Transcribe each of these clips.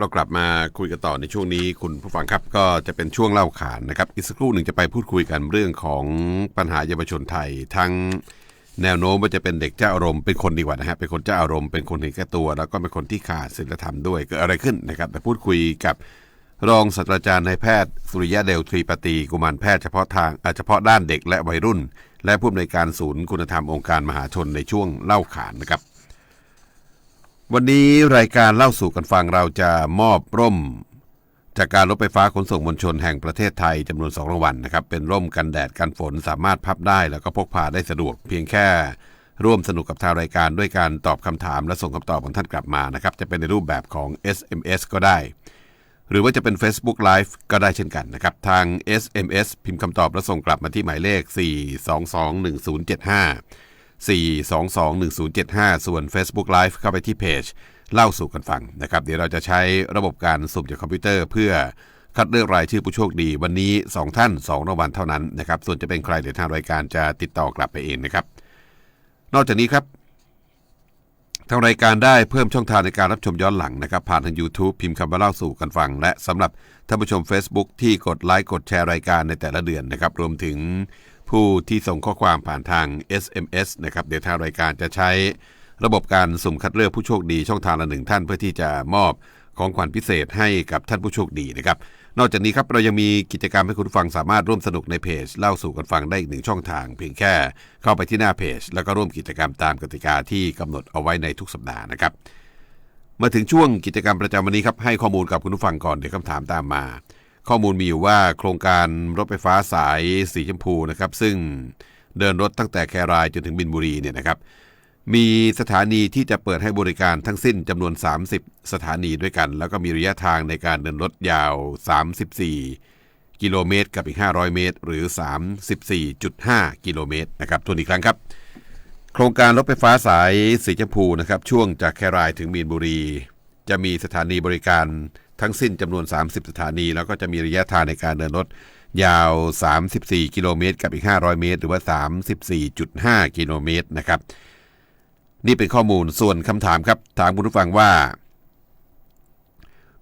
เรากลับมาคุยกันต่อในช่วงนี้คุณผู้ฟังครับก็จะเป็นช่วงเล่าขานนะครับอีกสักครู่หนึ่งจะไปพูดคุยกันเรื่องของปัญหาเยาวชนไทย ทั้งแนวโน้มว่าจะเป็นเด็กเจ้าอารมณ์เป็นคนดีกว่านะฮะเป็นคนเจ้าอารมณ์เป็นคนเห็นแก่ตัว แล้วก็เป็นคนที่ขาดศีลธรรมด้วยเกิดอะไรขึ้นนะครับไปพูดคุยกับรองศาสตราจารย์นายแพทย์ สุริยะเดลทรีปตีกุมารแพทย์เฉพาะทางเฉพาะด้านเด็กและวัยรุ่น และผู้อำนวยการศูนย์คุณธรรมองค์การมหาชนในช่วงเล่าขานนะครับ วันนี้รายการเล่าสู่กันฟังเราจะมอบร่ม จากการรถไฟฟ้าขนส่งมวลชนแห่งประเทศไทยจำนวน2รางวัลนะครับ เป็นร่มกันแดดกันฝนสามารถพับได้แล้วก็พกพาได้สะดวก เพียงแค่ร่วมสนุกกับทางรายการด้วยการตอบคำถามและส่งคำตอบของท่านกลับมานะครับ จะเป็นในรูปแบบของ SMS ก็ได้ หรือว่าจะเป็น Facebook Live ก็ได้เช่นกันนะครับ ทาง SMS พิมพ์คำตอบแล้วส่งกลับมาที่หมายเลข 4221075 4221075 ส่วน Facebook Live เข้าไปที่เพจเล่าสู่กันฟังนะครับ เดี๋ยวเราจะใช้ระบบการสุ่มจากคอมพิวเตอร์ เพื่อคัดเลือกรายชื่อผู้โชคดี วันนี้ 2 ท่าน2รางวัลเท่านั้นนะครับ ส่วนจะเป็นใครเดี๋ยวทางรายการจะติดต่อกลับไปเองนะครับ นอกจากนี้ครับทางรายการได้เพิ่มช่องทางในการรับชมย้อนหลังนะครับ ผ่านทาง YouTube พิมพ์คำว่าเล่าสู่กันฟัง และสำหรับท่านผู้ชม Facebook ที่กดไลค์กดแชร์รายการในแต่ละเดือนนะครับ รวมถึง ผู้ที่ส่งข้อความผ่านทาง SMS นะครับเดี๋ยวทางรายการจะใช้ระบบการสุ่มคัดเลือกผู้โชคดีช่องทางละหนึ่งท่านเพื่อที่จะมอบของขวัญพิเศษให้กับท่านผู้โชคดีนะครับ นอกจากนี้ครับเรายังมีกิจกรรมให้คุณผู้ฟังสามารถร่วมสนุกในเพจ เล่าสู่กันฟังได้อีกหนึ่งช่องทาง เพียงแค่เข้าไปที่หน้าเพจ แล้วก็ร่วมกิจกรรมตามกติกาที่กำหนดเอาไว้ในทุกสัปดาห์นะครับ มาถึงช่วงกิจกรรมประจำวันนี้ครับให้ข้อมูลกับคุณผู้ฟังก่อนเดี๋ยวคำถามตามมา ข้อมูลมีอยู่ว่าโครงการรถไฟฟ้าสายสีชมพูนะครับซึ่งเดินรถตั้งแต่แครายจนถึงบินบุรีเนี่ยนะครับมีสถานีที่จะเปิดให้บริการทั้งสิ้นจำนวน 30 สถานีด้วยกัน แล้วก็มีระยะทางในการเดินรถยาว 34 กิโลเมตร กับอีก 500 เมตร หรือ 34.5 กิโลเมตรนะครับทวนอีกครั้งครับ โครงการรถไฟฟ้าสายสีชมพูนะครับช่วงจากแครายถึงมีนบุรี จะมีสถานีบริการ ทั้งสิ้นจำนวน 30 สถานี แล้วก็จะมีระยะทางในการเดินรถยาว 34 กิโลเมตร กับอีก 500 เมตร หรือว่า 34.5 กิโลเมตรนะครับ นี่เป็นข้อมูลส่วนคำถามครับ ถามคุณผู้ฟังว่า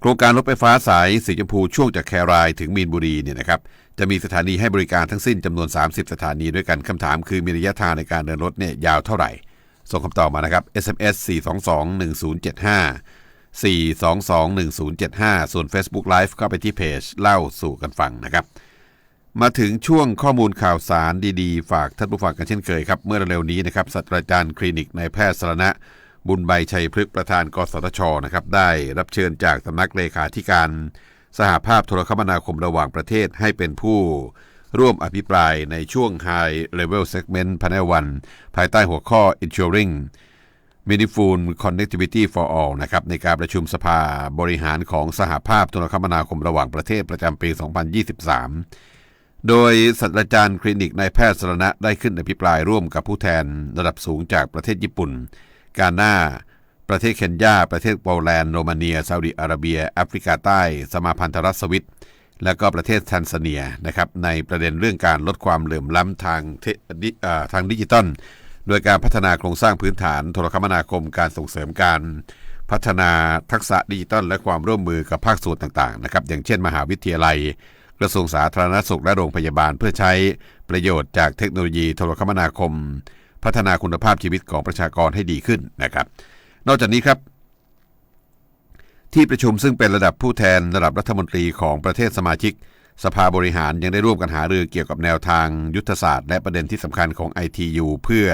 โครงการรถไฟฟ้าสายสีชมพูช่วงจากแครายถึงมีนบุรีเนี่ยนะครับ จะมีสถานีให้บริการทั้งสิ้นจำนวน 30 สถานีด้วยกันคำถามคือมีระยะทางในการเดินรถเนี่ยยาวเท่าไหร่ ส่งคำตอบมานะครับ SMS 4221075 4221075 ส่วน Facebook Live เข้าไปที่เพจเล่าสู่กันฟังนะครับ มาถึงช่วงข้อมูลข่าวสารดีๆ ฝากท่านผู้ฟังกันเช่นเคยครับ เมื่อเร็วนี้นะครับศาสตราจารย์คลินิกนายแพทย์สรณะ บุญใบชัยพฤกษ์ประธานกสทชนะครับได้รับเชิญจากสำนักเลขาธิการ สหภาพโทรคมนาคมระหว่างประเทศให้เป็นผู้ร่วมอภิปรายในช่วง High Level Segment Panel 1ภายใต้หัวข้อ Ensuring Meaningful Connectivity for All นะครับในการประชุมสภาบริหารของสหภาพโทรคมนาคมระหว่างประเทศประจำปี 2023 โดยศาสตราจารย์คลินิกนายแพทย์สรณะได้ขึ้นอภิปรายร่วมกับผู้แทนระดับสูงจากประเทศญี่ปุ่น กาหน้า ประเทศเคนยา ประเทศโปแลนด์ โรมาเนีย ซาอุดิอาระเบีย แอฟริกาใต้ สมาพันธรัฐสวิต และก็ประเทศแทนซาเนียนะครับในประเด็นเรื่องการลดความเหลื่อมล้ำทางทางดิจิตอล โดยการพัฒนาโครงสร้างพื้นฐานโทรคมนาคมการส่งเสริมการพัฒนาทักษะดิจิทัลและความร่วมมือกับภาคส่วนต่างๆนะครับอย่างเช่น มหาวิทยาลัย กระทรวงสาธารณสุขและโรงพยาบาลเพื่อใช้ประโยชน์จากเทคโนโลยีโทรคมนาคม พัฒนาคุณภาพชีวิตของประชากรให้ดีขึ้นนะครับ นอกจากนี้ครับที่ประชุมซึ่งเป็นระดับผู้แทนระดับรัฐมนตรีของประเทศสมาชิก สภาบริหารยังได้ร่วมกันหารือเกี่ยวกับแนวทางยุทธศาสตร์และประเด็นที่สำคัญของ ITU เพื่อ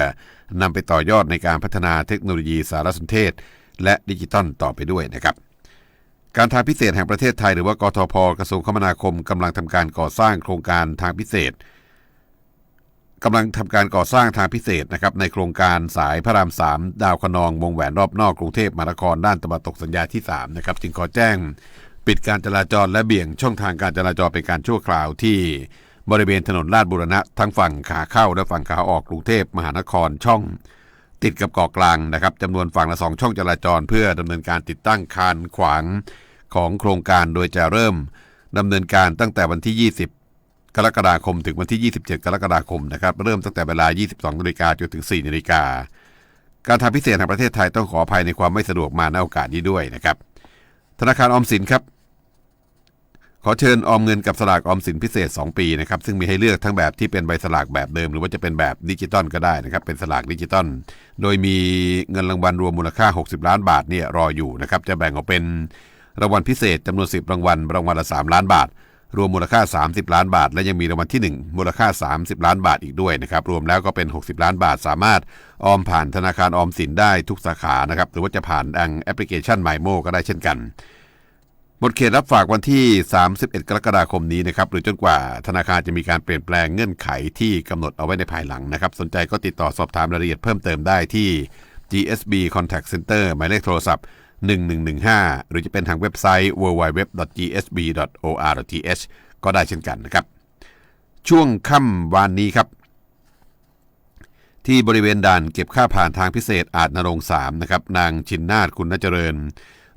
นำไปต่อยอดในการพัฒนาเทคโนโลยีสารสนเทศ และดิจิตอลต่อไปด้วยนะครับการทางพิเศษแห่งประเทศไทยหรือว่ากทพกระทรวงคมนาคมกำลังทำการก่อสร้างโครงการทางพิเศษกำลังทำการก่อสร้างทางพิเศษนะครับในโครงการสายพระราม3ดาวคะนองวงแหวนรอบนอกกรุงเทพมหานครด้านตะวันตกสัญญาที่3นะครับจึงขอแจ้ง ปิดการจราจรและเบี่ยงช่องทางการจราจรเป็นการชั่วคราวที่บริเวณถนนลาดบุรณะทั้งฝั่งขาเข้าและฝั่งขาออกกรุงเทพมหานครช่อง ติดกับเกาะกลางนะครับจำนวนฝั่งละสองช่องจราจร เพื่อดำเนินการติดตั้งคานขวางของโครงการโดยจะเริ่มดำเนินการตั้งแต่วันที่ 20 กรกฎาคมถึงวันที่ 27 กรกฎาคมนะครับเริ่มตั้งแต่เวลา 22นาฬิกาจนถึง 4นาฬิกาการทำพิเศษแห่งประเทศไทยต้องขออภัยในความไม่สะดวกมาในโอกาสนี้ด้วยนะครับธนาคารออมสินครับ ขอเชิญออมเงินกับสลากออมสินพิเศษ 2 ปีนะครับซึ่งมีให้เลือกทั้งแบบที่เป็นใบสลากแบบเดิม หรือว่าจะเป็นแบบดิจิตอลก็ได้นะครับเป็นสลากดิจิตอลโดยมีเงินรางวัลรวมมูลค่า 60 ล้านบาทเนี่ยรออยู่นะครับจะแบ่งออกเป็นรางวัลพิเศษจำนวน 10 รางวัลรางวัลละ 3 ล้านบาท รวมมูลค่า 30 ล้านบาท และยังมีรางวัลที่ 1 มูลค่า 30 ล้านบาทอีกด้วยนะครับรวมแล้วก็เป็น 60 ล้านบาท สามารถออมผ่านธนาคารออมสินได้ทุกสาขานะครับหรือว่าจะผ่านดังแอปพลิเคชัน m มโมก็ได้เช่นกัน หมดเขตรับฝากวันที่ 31 กรกฎาคมนี้นะครับหรือจนกว่าธนาคารจะมีการเปลี่ยนแปลงเงื่อนไขที่กำหนดเอาไว้ในภายหลังนะครับ สนใจก็ติดต่อสอบถามรายละเอียดเพิ่มเติมได้ที่ GSB Contact Center หมายเลขโทรศัพท์ 1115 หรือจะเป็นทางเว็บไซต์ www.gsb.or.th ก็ได้เช่นกันนะครับ ช่วงค่ำวานนี้ครับ ที่บริเวณด่านเก็บค่าผ่านทางพิเศษอาจนรงค์3นะครับนางชินนาถคุณนเจริญ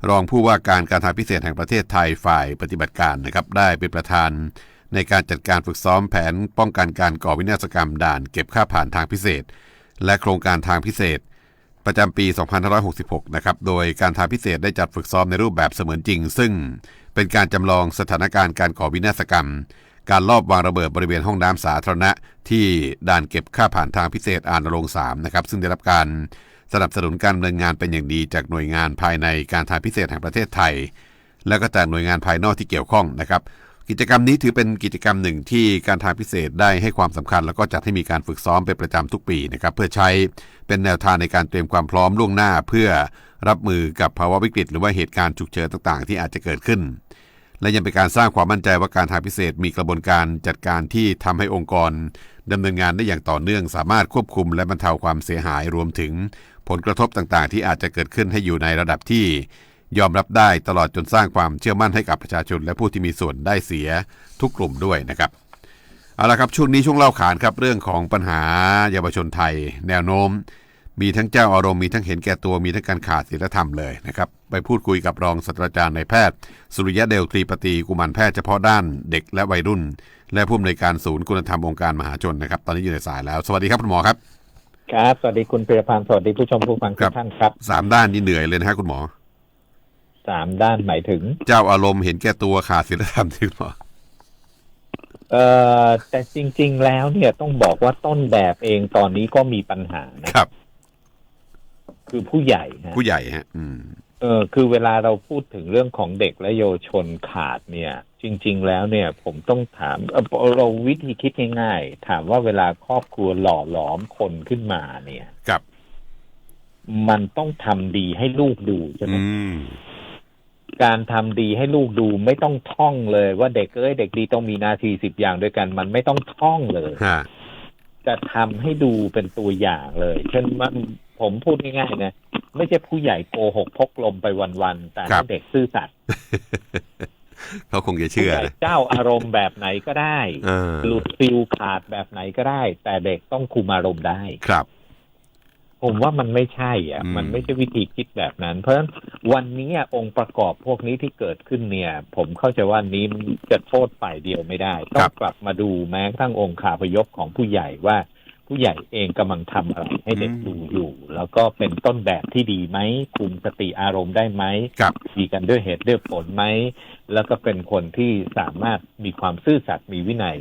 รองผู้ว่าการการทางพิเศษแห่งประเทศไทยฝ่ายปฏิบัติการนะครับได้เป็นประธาน ในการจัดการฝึกซ้อมแผนป้องกันการก่อวินาศกรรมด่านเก็บค่าผ่านทางพิเศษ และโครงการทางพิเศษ ประจำปี 2566 นะครับ โดยการทางพิเศษได้จัดฝึกซ้อมในรูปแบบเสมือนจริง ซึ่งเป็นการจำลองสถานการณ์การก่อวินาศกรรม การลอบวางระเบิดบริเวณห้องน้ำสาธารณะ ที่ด่านเก็บค่าผ่านทางพิเศษอ่านรงค์3นะครับซึ่งได้รับการ สนับสนุนการดำเนินงานเป็นอย่างดีจากหน่วยงานภายในการทางพิเศษแห่งประเทศไทย และก็จากหน่วยงานภายนอกที่เกี่ยวข้องนะครับ กิจกรรมนี้ถือเป็นกิจกรรมหนึ่งที่การทางพิเศษได้ให้ความสำคัญ แล้วก็จัดให้มีการฝึกซ้อมเป็นประจำทุกปีนะครับเพื่อใช้เป็นแนวทางในการเตรียมความพร้อมล่วงหน้า เพื่อรับมือกับภาวะวิกฤต หรือว่าเหตุการณ์ฉุกเฉินต่างๆ ที่อาจจะเกิดขึ้น และยังเป็นการสร้างความมั่นใจว่าการทางพิเศษมีกระบวนการจัดการที่ทำให้องค์กรดำเนินงานได้อย่างต่อเนื่อง สามารถควบคุมและบรรเทาความเสียหายรวมถึง ผลกระทบต่างๆ ที่อาจจะเกิดขึ้นให้อยู่ในระดับที่ยอมรับได้ตลอดจนสร้างความเชื่อมั่นให้กับประชาชน และผู้ที่มีส่วนได้เสียทุกกลุ่มด้วยนะครับเอาละครับช่วงนี้ช่วงเล่าขานครับเรื่องของปัญหาเยาวชนไทย แนวโน้ม มีทั้งเจ้าอารมณ์มีทั้งเห็นแก่ตัวมีทั้งการขาดศีลธรรมเลยนะครับไปพูดคุยกับรองศาสตราจารย์นายแพทย์ สุริยะเดลตรีปตีกุมารแพทย์เฉพาะด้านเด็กและวัยรุ่น และผู้อำนวยการศูนย์คุณธรรมองค์การมหาชนนะครับ ตอนนี้อยู่ในสายแล้ว สวัสดีครับคุณหมอครับ ครับ สวัสดีคุณเพียรพันธ์สวัสดีผู้ชมผู้ฟังทุกท่านครับสามด้านนี่เหนื่อยเลยนะฮะคุณหมอสามด้านหมายถึง เจ้าอารมณ์เห็นแก่ตัวขาดศีลธรรมที่คุณหมอเอ่อแต่จริง ๆ แล้วเนี่ยต้องบอกว่าต้นแบบเองตอนนี้ก็มีปัญหานะครับ คือผู้ใหญ่ฮะผู้ใหญ่ฮะ อืม เออคือเวลาเราพูดถึงเรื่องของเด็กและเยาวชนขาดเนี่ย จริง ๆ แล้วเนี่ย ผมต้องถามเอ่อเราวิธีคิดง่ายๆถามว่าเวลาครอบครัวหล่อหลอมคนขึ้นมาเนี่ยกับ มันต้องทำดีให้ลูกดูใช่ไหมอืมการทำดีให้ลูกดูไม่ต้องท่องเลย ว่าเด็กเอ้ยเด็กดีต้องมีหนาทีสิบอย่างด้วยกัน มันไม่ต้องท่องเลยฮะจะทำให้ดูเป็นตัวอย่างเลยเช่นว่าผมพูดง่ายๆนะ ไม่ใช่ผู้ใหญ่โกหกพกลมไปวันๆแต่ให้เด็กซื่อสัตย์เขาคงจะผู้เชื่อใหญ่นะเจ้าอารมณ์แบบไหนก็ได้เออหลุดฟิลขาดแบบไหนก็ได้ แต่เด็กต้องคุมอารมณ์ได้ครับ ผมว่ามันไม่ใช่อะอืมมันไม่ใช่วิธีคิดแบบนั้น เพราะฉะนั้นวันนี้องค์ประกอบพวกนี้ที่เกิดขึ้นเนี่ย ผมเข้าใจว่านี้มันจะโทษฝ่ายเดียวไม่ได้ ต้องกลับมาดูแม้กระทั่งองค์ขาพยพของผู้ใหญ่ว่า ผู้ใหญ่เองกำลังทำอะไรให้เด็กดูอยู่ แล้วก็เป็นต้นแบบที่ดีไหมคุมสติอารมณ์ได้ไหมกับมีกันด้วยเหตุด้วยผลไหม แล้วก็เป็นคนที่สามารถมีความซื่อสัตย์มีวินัย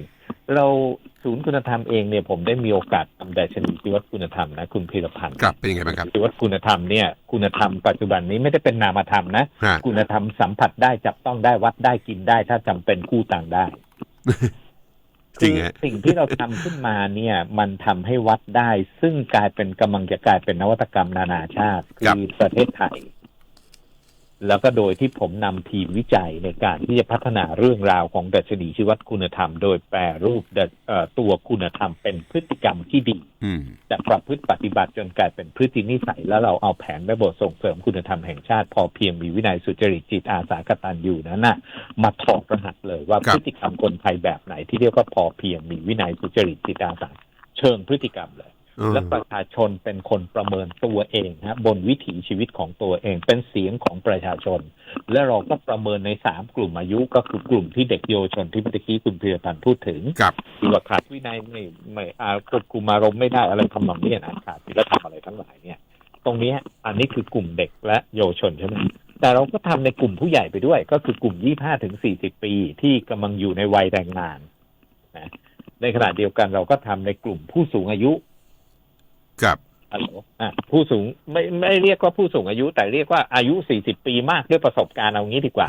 เราศูนย์คุณธรรมเองเนี่ยผมได้มีโอกาสทำดัชนีชีวัดคุณธรรมนะคุณพีรพันธ์กับเป็นยังไงบ้างครับ ชีวัดคุณธรรมเนี่ยคุณธรรมปัจจุบันนี้ไม่ได้เป็นนามธรรมนะ ฮะ คุณธรรมสัมผัสได้จับต้องได้วัดได้กินได้ ถ้าจำเป็นกู้ต่างได้ จริงคือฮะสิ่งที่เราทำขึ้นมาเนี่ย มันทำให้วัดได้ ซึ่งกลายเป็นกำลังจะกลายเป็นนวัตกรรมนานาชาติครับคือประเทศไทย แล้วก็โดยที่ผมนำทีมวิจัยในการที่จะพัฒนาเรื่องราวของดัชนีชีวัดคุณธรรม โดยแปรรูปดัชเอ่อตัวคุณธรรมเป็นพฤติกรรมที่ดีอืมแต่ประพฤติปฏิบัติจนกลายเป็นพฤตินิสัย แล้วเราเอาแผนแม่บทส่งเสริมคุณธรรมแห่งชาติ พอเพียงมีวินัยสุจริตจิตอาสากตัญญูนั้นน่ะมาถอดรหัสเลยว่าครับพฤติกรรมคนไทยแบบไหนที่เรียกว่าพอเพียงมีวินัยสุจริตจิตอาสาเชิงพฤติกรรมเลยเออ และประชาชนเป็นคนประเมินตัวเองนะบนวิถีชีวิตของตัวเอง เป็นเสียงของประชาชน และเราก็ประเมินในสามกลุ่มอายุก็คือกลุ่มที่เด็กเยาวชนที่เมื่อกี้คุณพิรพันธ์พูดถึงกับคือว่าขาดวินัยไม่ไม่อาควบคุมอารมณ์ไม่ได้อะไรทำนองนี้นะขาดศีลธรรมอะไรทั้งหลายเนี่ย ตรงเนี้ยอันนี้คือกลุ่มเด็กและเยาวชนใช่ไหมแต่เราก็ทำในกลุ่มผู้ใหญ่ไปด้วย ก็คือกลุ่ม 25 ถึง 40 ปีที่กำลังอยู่ในวัยแรงงานนะในขณะเดียวกันเราก็ทำในกลุ่มผู้สูงอายุ ครับฮัลโหลอะผู้สูงไม่ไม่เรียกว่าผู้สูงอายุ แต่เรียกว่าอายุ 40 ปีมากด้วยประสบการณ์เอางี้ดีกว่า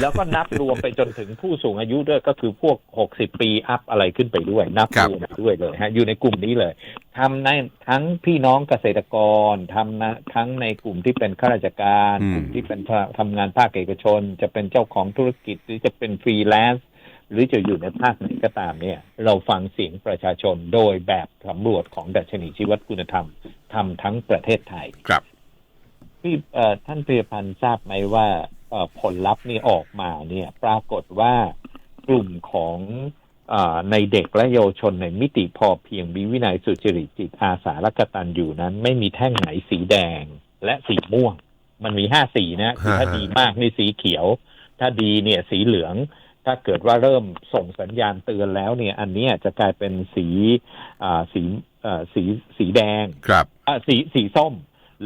แล้วก็นับรวมไปจนถึงผู้สูงอายุด้วยก็คือพวก 60 ปีอัพอะไรขึ้นไปด้วย นับครับรวมไปด้วยเลยฮะอยู่ในกลุ่มนี้เลยทำในทั้งพี่น้องเกษตรกรทำนะทั้งในกลุ่มที่เป็นข้าราชการอืมกลุ่มที่เป็นทำงานภาคเอกชน จะเป็นเจ้าของธุรกิจหรือจะเป็นฟรีแลนซ์ หรือจะอยู่ในภาคไหนก็ตามเนี่ย เราฟังเสียงประชาชนโดยแบบสำรวจของดัชนีชีวัดคุณธรรมทำทั้งประเทศไทยครับที่เอ่อท่านเพรียพันธ์ทราบไหมว่าเอ่อผลลัพธ์นี่ออกมาเนี่ย ปรากฏว่ากลุ่มของเออในเด็กและเยาวชนในมิติพอเพียงมีวินัยสุจริตจิตอาสาและกตัญญูนั้น ไม่มีแท่งไหนสีแดงและสีม่วง มันมีห้าสีนะคือถ้าฮะดีมากนี่สีเขียว ถ้าดีเนี่ยสีเหลือง ถ้าเกิดว่าเริ่มส่งสัญญาณเตือนแล้วเนี่ย อันเนี้ยจะกลายเป็นสีอ่าสีอ่าสีสีแดงครับอะสีสีส้ม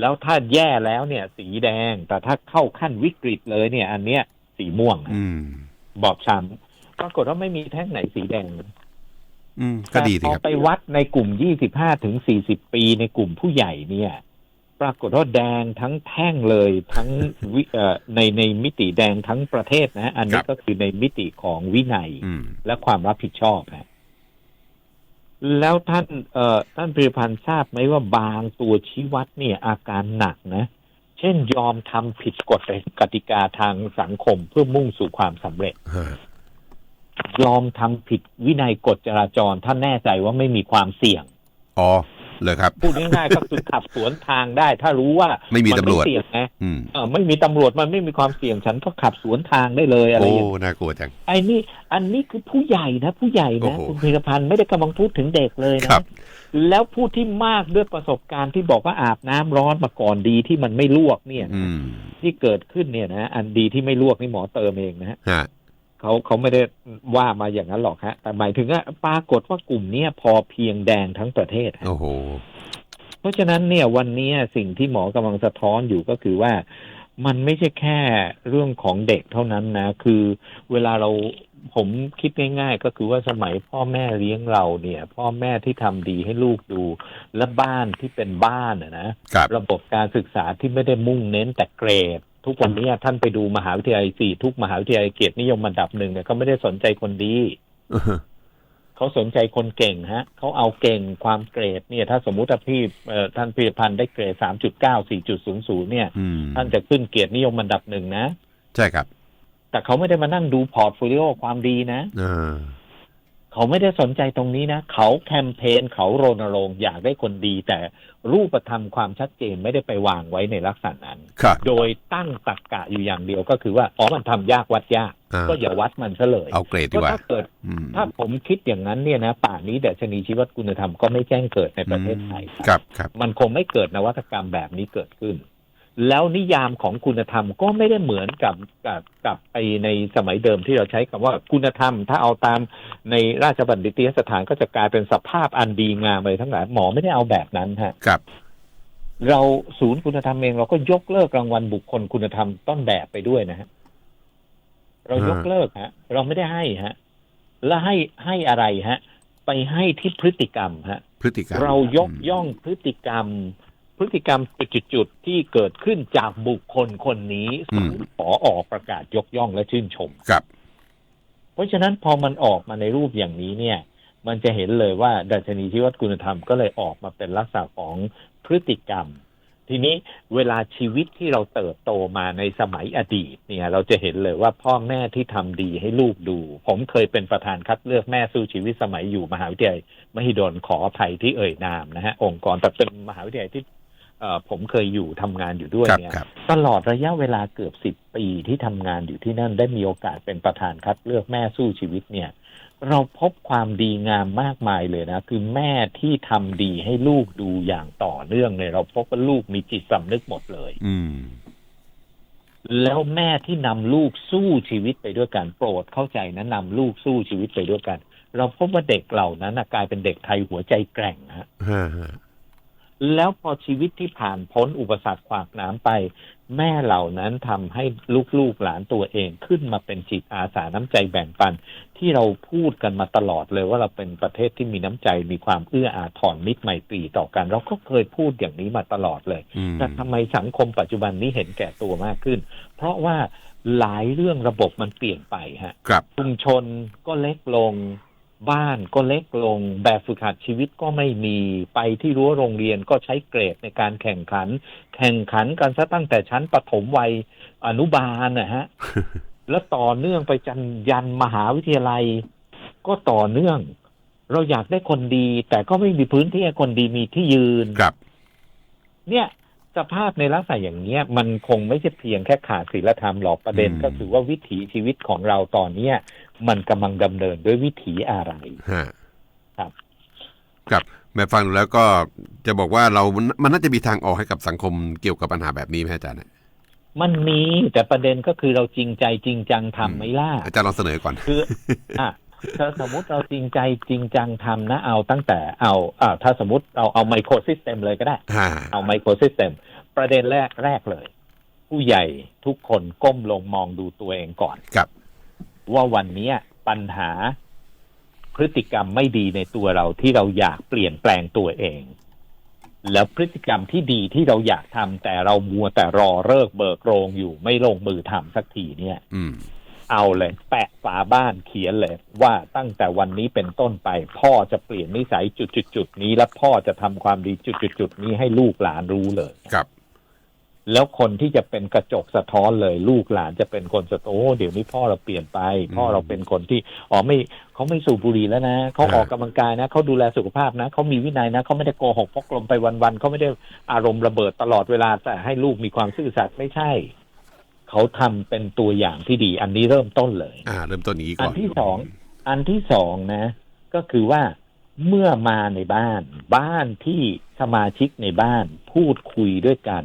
แล้วถ้าแย่แล้วเนี่ย สีแดง แต่ถ้าเข้าขั้นวิกฤตเลยเนี่ย อันเนี้ยสีม่วงอืมบอบช้ำปรากฏว่าไม่มีแท่งไหนสีแดงอืมก็ดีสิแต่พคอรับไปวัดในกลุ่ม25ถึง40ปีในกลุ่มผู้ใหญ่เนี่ย ปรากฏว่าแดงทั้งแท่งเลยทั้งวิเอ่อในในมิติแดงทั้งประเทศนะอันคนี้รับก็คือในมิติของวินัยอืมและความรับผิดชอบฮะแล้วท่านเอ่อท่านพิรพันธ์ทราบไหมว่าบางตัวชี้วัดเนี่ยอาการหนักนะ เช่นยอมทำผิดกฎกติกาทางสังคมเพื่อมุ่งสู่ความสำเร็จฮะยอมทำผิดวินัยกฎจราจร ถ้าแน่ใจว่าไม่มีความเสี่ยง อ๋อ เลยครับพูดง่ายๆก็คือขับสวนทางได้ ถ้ารู้ว่าไม่มีตำรวจนไเสี่ยงนะอืมเออไม่มีตำรวจมันไม่มีความเสี่ยงฉันก็ขับสวนทางได้เลยอะไรโอ้อย่างเงี้ยน่ากลัวจังไอ้นี่อันนี้คือผู้ใหญ่นะ ผู้ใหญ่โอ้นะโหคุณพีรพันธ์ไม่ได้กำลังพูดถึงเด็กเลยครันะบแล้วผู้ที่มากด้วยประสบการณ์ที่บอกว่าอาบน้ำร้อนมาก่อนดีที่มันไม่ลวกเนี่ยอืมที่เกิดขึ้นเนี่ยนะอันดีที่ไม่ลวกนี่หมอเติมเองนะฮะฮะ เขาเขาไม่ได้ว่ามาอย่างนั้นหรอกฮะ แต่หมายถึงว่าปรากฏว่ากลุ่มเนี้ยพอเพียงแดงทั้งประเทศฮะโอ้โหเพราะฉะนั้นเนี่ยวันนี้สิ่งที่หมอกำลังสะท้อนอยู่ก็คือว่ามันไม่ใช่แค่เรื่องของเด็กเท่านั้นนะ คือเวลาเราผมคิดง่าย ๆ ก็คือว่าสมัยพ่อแม่เลี้ยงเราเนี่ย พ่อแม่ที่ทำดีให้ลูกดู และบ้านที่เป็นบ้านอะนะครับระบบการศึกษาที่ไม่ได้มุ่งเน้นแต่เกรด ทุกวันนี้ท่านไปดูมหาวิทยาลัยสี่ทุกมหาวิทยาลัยเกียรตินิยมอันดับหนึ่งเนี่ยเขาไม่ได้สนใจคนดีเขาสนใจคนเก่งฮะเขาเอาเก่งความเกรดเนี่ย ถ้าสมมุติว่าพี่เอ่อท่านพิรพันธ์ได้เกรดสามจุดเก้าสี่จุดศูนย์ศูนย์เนี่ยอืมท่านจะขึ้นเกียรตินิยมอันดับหนึ่งนะ ใช่ครับ แต่เขาไม่ได้มานั่งดูพอร์ตโฟลิโอความดีนะ เออเขาไม่ได้สนใจตรงนี้นะ เขาแคมเปญเขารณรงค์อยากได้คนดี แต่รูปธรรมความชัดเจนไม่ได้ไปวางไว้ในลักษณะนั้นครับโดยตั้งตรกกะอยู่อย่างเดียวก็คือว่าอ๋อมันทำยากวัดยากอ่าก็อย่าวัดมันซะเลยเอาเกรดเพดีราะกว่าถ้าเกิดอืมถ้าผมคิดอย่างนั้นเนี่ยนะป่านนี้ดัชนีชีวัดคุณธรรมก็ไม่แจ้งเกิดในประเทศไทยครับครับมันคงไม่เกิดนวัตกรรมแบบนี้เกิดขึ้น แล้วนิยามของคุณธรรมก็ไม่ได้เหมือนกับกับกับไอในสมัยเดิมที่เราใช้คำว่าคุณธรรม ถ้าเอาตาม ในราชบัณฑิตยสถานก็จะกลายเป็นสภาพอันดีงามอะไรทั้งหลายหมอไม่ได้เอาแบบนั้นฮะครับ เราศูนย์คุณธรรมเองเราก็ยกเลิกรางวัลบุคคลคุณธรรมต้นแบบไปด้วยนะฮะเรายกเลิกฮะ เราไม่ได้ให้ฮะ แล้วให้ให้อะไรฮะ ไปให้ที่พฤติกรรมฮะ พฤติกรรม เรายกย่องพฤติกรรม พฤติกรรมจุดๆที่เกิดขึ้นจากบุคคลคนนี้ศูนย์ขอออกประกาศยกย่องและชื่นชมครับเพ ราะฉะนั้นพอมันออกมาในรูปอย่างนี้เนี่ย มันจะเห็นเลยว่าดัชนีชีวัดคุณธรรมก็เลยออกมาเป็นลักษณะของพฤติกรรม ทีนี้เวลาชีวิตที่เราเติบโตมาในสมัยอดีตเนี่ย เราจะเห็นเลยว่าพ่อแม่ที่ทำดีให้ลูกดู ผมเคยเป็นประธานคัดเลือกแม่สู้ชีวิตสมัยอยู่มหาวิทยาลัยมหิดลขออภัยที่เอ่ยนามนะฮะองค์กรแต่เป็นมหาวิทยาลัยที่ ผมเคยอยู่ทำงานอยู่ด้วยครับเนี่ยครับตลอดระยะเวลาเกือบสิบปีที่ทำงานอยู่ที่นั่นได้มีโอกาสเป็นประธานคัดเลือกแม่สู้ชีวิตเนี่ย เราพบความดีงามมากมายเลยนะ คือแม่ที่ทำดีให้ลูกดูอย่างต่อเนื่องเลยเราพบว่าลูกมีจิตสำนึกหมดเลยอืมแล้วแม่ที่นำลูกสู้ชีวิตไปด้วยกันโปรดเข้าใจนะนำลูกสู้ชีวิตไปด้วยกัน เราพบว่าเด็กเหล่านั้นน่ะกลายเป็นเด็กไทยหัวใจแกร่งฮะฮะฮะ แล้วพอชีวิตที่ผ่านพ้นอุปสรรคขวากหน้ำไป แม่เหล่านั้นทำให้ลูกๆหลานตัวเองขึ้นมาเป็นจิตอาสาน้ำใจแบ่งปัน ที่เราพูดกันมาตลอดเลยว่าเราเป็นประเทศที่มีน้ำใจมีความเอื้ออาทรมิตรไมตรีต่อกัน เราก็เคยพูดอย่างนี้มาตลอดเลยอืมแต่ทำไมสังคมปัจจุบันนี้เห็นแก่ตัวมากขึ้น เพราะว่าหลายเรื่องระบบมันเปลี่ยนไปฮะครับชุมชนก็เล็กลง บ้านก็เล็กลง แบบฝึกหัดชีวิตก็ไม่มีไปที่รั้วโรงเรียนก็ใช้เกรดในการแข่งขัน แข่งขันกันซะตั้งแต่ชั้นประถมวัยอนุบาลนะฮะ แล้วต่อเนื่องไปจันยันมหาวิทยาลัย ก็ต่อเนื่อง เราอยากได้คนดี แต่ก็ไม่มีพื้นที่ให้คนดีมีที่ยืนครับ เนี่ย สภาพในลักษณะอย่างเนี้ย มันคงไม่ใช่เพียงแค่ขาดศีลธรรมหรอกประเด็นอืมก็คือว่าวิถีชีวิตของเราตอนเนี้ยมันกำลังดำเนินด้วยวิถีอะไรฮะครับครับแม่ฟังดูแล้วก็จะบอกว่าเรามันมันน่าจะมีทางออกให้กับสังคมเกี่ยวกับปัญหาแบบนี้ไหมอาจารย์มันมีแต่ประเด็นก็คือเราจริงใจจริงจังทำไหมล่ะอาจารย์ลองเสนอก่อนคืออะ ถ้าสมมติเราจริงใจจริงจังทำนะ เอาตั้งแต่เอาอ่าถ้าสมมติเอาเอาไมโครซิสเต็มเลยก็ได้ฮ่าเอาไมโครซิสเต็มประเด็นแรกแรกเลย ผู้ใหญ่ทุกคนก้มลงมองดูตัวเองก่อนครับ ว่าวันเนี้ยปัญหาพฤติกรรมไม่ดีในตัวเราที่เราอยากเปลี่ยนแปลงตัวเอง แล้วพฤติกรรมที่ดีที่เราอยากทำแต่เรามัวแต่รอเลิกเบิกโรงอยู่ไม่ลงมือทำสักทีเนี่ยอืม เอาเลย แปะฝาบ้านเขียนเลย ว่าตั้งแต่วันนี้เป็นต้นไป พ่อจะเปลี่ยนนิสัยจุดจุดจุดๆๆนี้ และพ่อจะทำความดีจุดจุดจุดๆๆนี้ให้ลูกหลานรู้เลยครับ แล้วคนที่จะเป็นกระจกสะท้อนเลย ลูกหลานจะเป็นคนสะท้อนโอ้เดี๋ยวนี้พ่อเราเปลี่ยนไป พ่อเราเป็นคนที่อ๋อไม่เขาไม่สูบบุหรี่แล้วนะเขาออกกำลังกายนะเขาดูแลสุขภาพนะเขามีวินัยนะเขาไม่ได้โกหกพกลมไปวันๆเขาไม่ได้อารมณ์ระเบิดตลอดเวลาแต่ให้ลูกมีความซื่อสัตย์ไม่ใช่ เขาทำเป็นตัวอย่างที่ดี อันนี้เริ่มต้นเลย อ่า เริ่มต้นอย่างนี้ก่อัอนนที่สองอันที่สองนะ ก็คือว่าเมื่อมาในบ้าน บ้านที่สมาชิกในบ้านพูดคุยด้วยกัน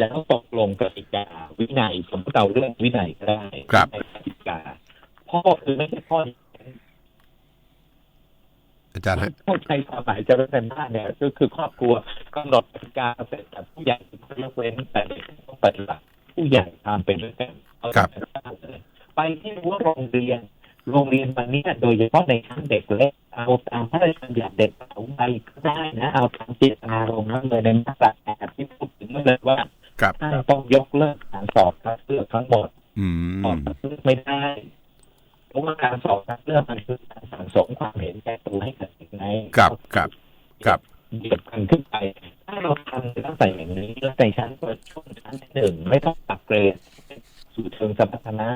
แล้วตกลงกติกาวินัยสมมติเราเรื่องวินัยก็ได้ครับในกติกาพ่อคือไม่ใช่พ่ออาจารย์ฮะเข้าใจความหมายจะเป็นบ้านเนี่ยก็คือครอบครัวกำหนดกติกาเสร็จแต่ผู้ใหญ่ยกเว้นแต่เด็กต้องปฏิบัติ ผู้ใหญ่ทำเป็นด้วยกันเอาครับไปที่รั้วโรงเรียน โรงเรียนวันนี้โดยเฉพาะในชั้นเด็กเล็กเอาตามพระราชบัญญัติเด็กปฐมวัยก็ได้นะ เอาตามเจตนารมณ์นั้นเลยในมาตราแปดที่พูดถึงมาเลยว่าครับท่านต้องยกเลิกการสอบคัดเลือกทั้งหมดอืสอบมคัดเลือกไม่ได้เพราะว่าการสอบคัดเลือกมันคือการสั่งสมความเห็นแก่ตัวให้กับเด็กในครับครับครับเดียบกันขึ้นไป ถ้าเราทำตั้งแต่อย่างนี้แล้วในชั้นเปิดช่วงชั้นที่หนึ่งไม่ต้องปรับเกรดสู่เชิงสมรรถนะ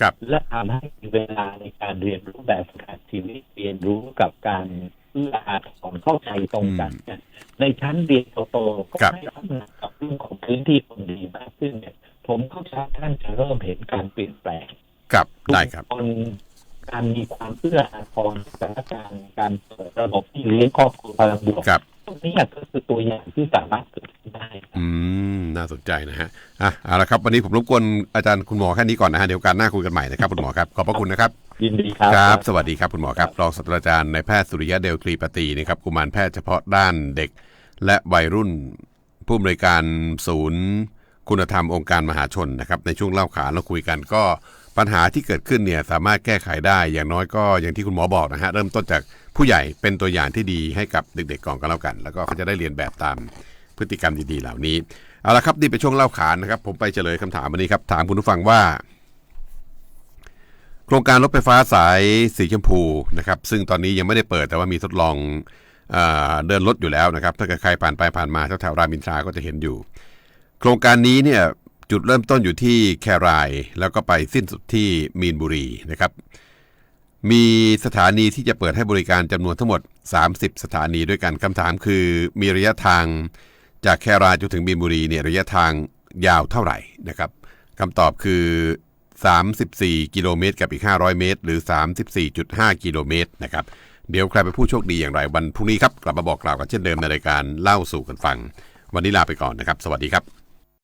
ครับและทำให้มีเวลาในการเรียนรู้แบบฝึกหัดชีวิตเรียนรู้กับการเอื้ออาทรเข้าใจตรงกันเนี่ยในชั้นเรียนโตๆก็ครับให้รับหนักกับเรื่องของพื้นที่คนดีมากขึ้นเนี่ย ผมเข้าใจท่านจะเริ่มเห็นการเปลี่ยนแปลงครับได้ครับคน การมีความเอื้ออาทรสถานการณ์การเปิดระบบที่เลี้ยงครอบครัวพลังบวกครับพวกนี้ก็คือตัวอย่างที่สามารถเกิดขึ้นได้ครับอืมน่าสนใจนะฮะอะเอาละครับ วันนี้ผมรบกวนอาจารย์คุณหมอแค่นี้ก่อนนะฮะเดี๋ยวโอการหน้าคุยกันใหม่นะครับคุณหมอครับขอบพระคุณนะครับยินดีครับครับ สวัสดีครับคุณหมอครับรองศาสตราจารย์นายแพทย์สุริยะเดลตรีปตีนะครับกุมารแพทย์เฉพาะด้านเด็ก และวัยรุ่น ผู้อำนวยการศูนย์ คุณธรรมองค์การมหาชนนะครับในช่วงเล่าขานเราคุยกันก็ ปัญหาที่เกิดขึ้นเนี่ยสามารถแก้ไขได้อย่างน้อยก็อย่างที่คุณหมอบอกนะฮะเริ่มต้นจากผู้ใหญ่เป็นตัวอย่างที่ดีให้กับเด็กๆก่อนก็แล้วกัน แล้วก็เขาจะได้เรียนแบบตามพฤติกรรมดีๆเหล่านี้เอาละครับนี่เป็นช่วงเล่าขานนะครับ ผมไปเฉลยคำถามวันนี้ครับถามคุณผู้ฟังว่า โครงการรถไฟฟ้าสายสีชมพูนะครับ ซึ่งตอนนี้ยังไม่ได้เปิดแต่ว่ามีทดลองเอเดินรถอยู่แล้วนะครับ ถ้าเกิดใครผ่านไปผ่านมาแถวๆรามินทราก็จะเห็นอยู่ โครงการนี้เนี่ย จุดเริ่มต้นอยู่ที่แคราย แล้วก็ไปสิ้นสุดที่มีนบุรีนะครับ มีสถานีที่จะเปิดให้บริการจำนวนทั้งหมด 30 สถานีด้วยกันคำถามคือ มีระยะทางจากแครายจนถึงมีนบุรีเนี่ยระยะทางยาวเท่าไหร่นะครับคำตอบคือ 34 กิโลเมตร กับอีก 500 เมตร หรือ 34.5 กิโลเมตรนะครับเดี๋ยวใครเป็นผู้โชคดีอย่างไรวันพรุ่งนี้ครับ กลับมาบอกกล่าวกันเช่นเดิมในรายการเล่าสู่กันฟัง วันนี้ลาไปก่อนนะครับ สวัสดีครับ